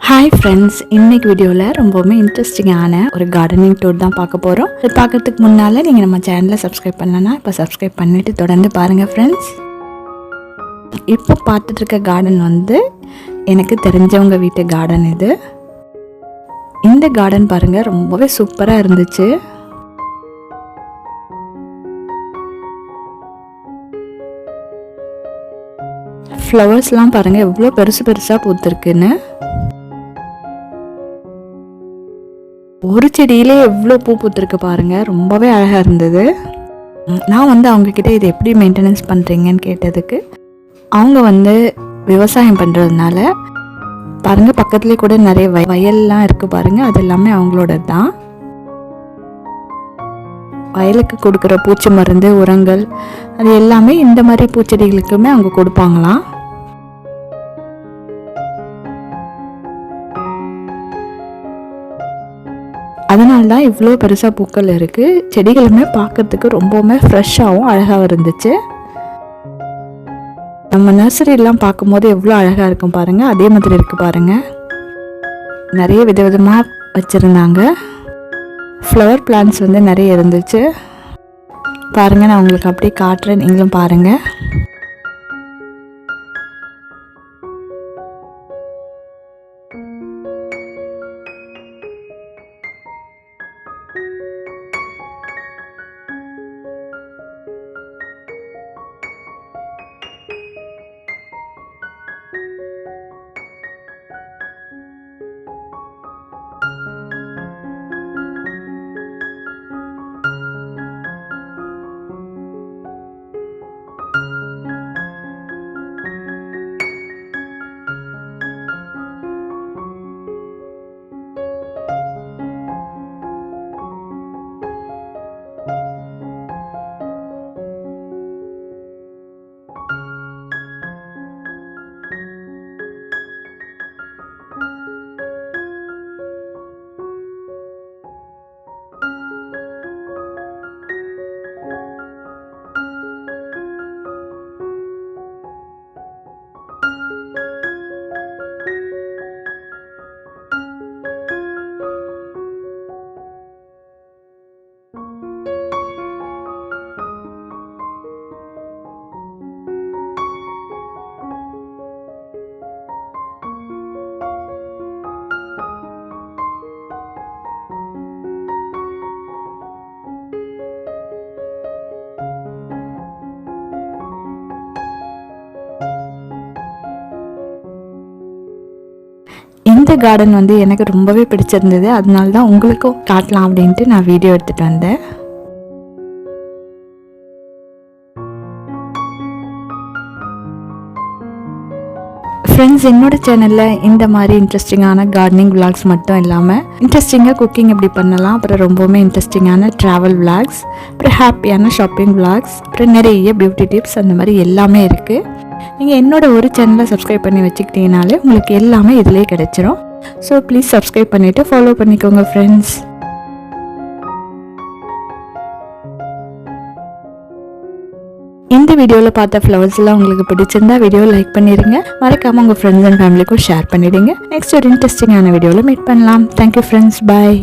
Hi friends இன்னைக்கு வீடியோவில் ரொம்பவுமே இன்ட்ரெஸ்டிங்கான ஒரு கார்டனிங் டூர் தான் பார்க்க போகிறோம் இது பார்க்கறதுக்கு முன்னால் நீங்கள் நம்ம சேனலை சப்ஸ்கிரைப் பண்ணலன்னா இப்போ சப்ஸ்கிரைப் பண்ணிவிட்டு தொடர்ந்து பாருங்கள் ஃப்ரெண்ட்ஸ் இப்போ பார்த்துட்ருக்க கார்டன் வந்து எனக்கு தெரிஞ்சவங்க வீட்டு கார்டன் இது. இந்த கார்டன் பாருங்கள் ரொம்பவே சூப்பராக இருந்துச்சு. ஃப்ளவர்ஸ்லாம் பாருங்கள் எவ்வளோ பெருசு பெருசாக பூத்துருக்குன்னு. ஒரு செடியிலே எவ்வளோ பூ பூத்துருக்கு பாருங்கள் ரொம்பவே அழகாக இருந்தது. நான் வந்து அவங்கக்கிட்ட இது எப்படி மெயின்டெனன்ஸ் பண்ணுறீங்கன்னு கேட்டதுக்கு அவங்க வந்து விவசாயம் பண்ணுறதுனால பாருங்கள் பக்கத்துலேயே கூட நிறைய வய வயல்லாம் இருக்குது பாருங்கள் அது எல்லாமே அவங்களோட தான் வயலுக்கு கொடுக்குற பூச்சி மருந்து உரங்கள் அது எல்லாமே இந்த மாதிரி பூச்செடிகளுக்குமே அவங்க கொடுப்பாங்களாம். அதனால தான் இவ்வளோ பெருசாக பூக்கள் இருக்குது செடிகளுமே பார்க்கறதுக்கு ரொம்பவுமே ஃப்ரெஷ்ஷாகவும் அழகாகவும் இருந்துச்சு. நம்ம நர்சரிலாம் பார்க்கும்போது எவ்வளோ அழகாக இருக்கும் பாருங்கள் அதே மாதிரி இருக்குது பாருங்கள் நிறைய விதவிதமாக வச்சுருந்தாங்க. ஃப்ளவர் பிளான்ட்ஸ் வந்து நிறைய இருந்துச்சு. பாருங்கள் நான் உங்களுக்கு அப்படியே காட்டுறேன். நீங்களும் பாருங்கள் இந்த கார்டன் வந்து எனக்கு ரொம்பவே பிடிச்சிருந்தது. அதனால தான் உங்களுக்கும் காட்டலாம் அப்படின்ட்டு நான் வீடியோ எடுத்துகிட்டு வந்தேன். ஃப்ரெண்ட்ஸ் என்னோட சேனலில் இந்த மாதிரி இன்ட்ரெஸ்டிங்கான கார்டனிங் விளாக்ஸ் மட்டும் இல்லாமல் இன்ட்ரெஸ்டிங்காக குக்கிங் எப்படி பண்ணலாம் அப்புறம் ரொம்பவுமே இன்ட்ரெஸ்டிங்கான ட்ராவல் விளாக்ஸ் அப்புறம் ஹாப்பியான ஷாப்பிங் விளாக்ஸ் அப்புறம் நிறைய பியூட்டி டிப்ஸ் அந்த மாதிரி எல்லாமே இருக்குது நீங்கள் என்னோட ஒரு சேனலை சப்ஸ்கிரைப் பண்ணி வச்சுக்கிட்டீங்கனாலே உங்களுக்கு எல்லாமே இதிலே கிடச்சிரும். ஸோ ப்ளீஸ் சப்ஸ்கிரைப் பண்ணிவிட்டு ஃபாலோ பண்ணிக்கோங்க ஃப்ரெண்ட்ஸ் இந்த வீடியோவில் பார்த்த ஃப்ளவர்ஸ்லாம் உங்களுக்கு பிடிச்சிருந்தா வீடியோ லைக் பண்ணிடுங்க மறக்காமல் உங்கள் ஃப்ரெண்ட்ஸ் அண்ட் ஃபேமிலிக்கும் ஷேர் பண்ணிவிடுங்க நெக்ஸ்ட் ஒரு இன்ட்ரெஸ்டிங்கான வீடியோவில் மீட் பண்ணலாம். Thank you friends bye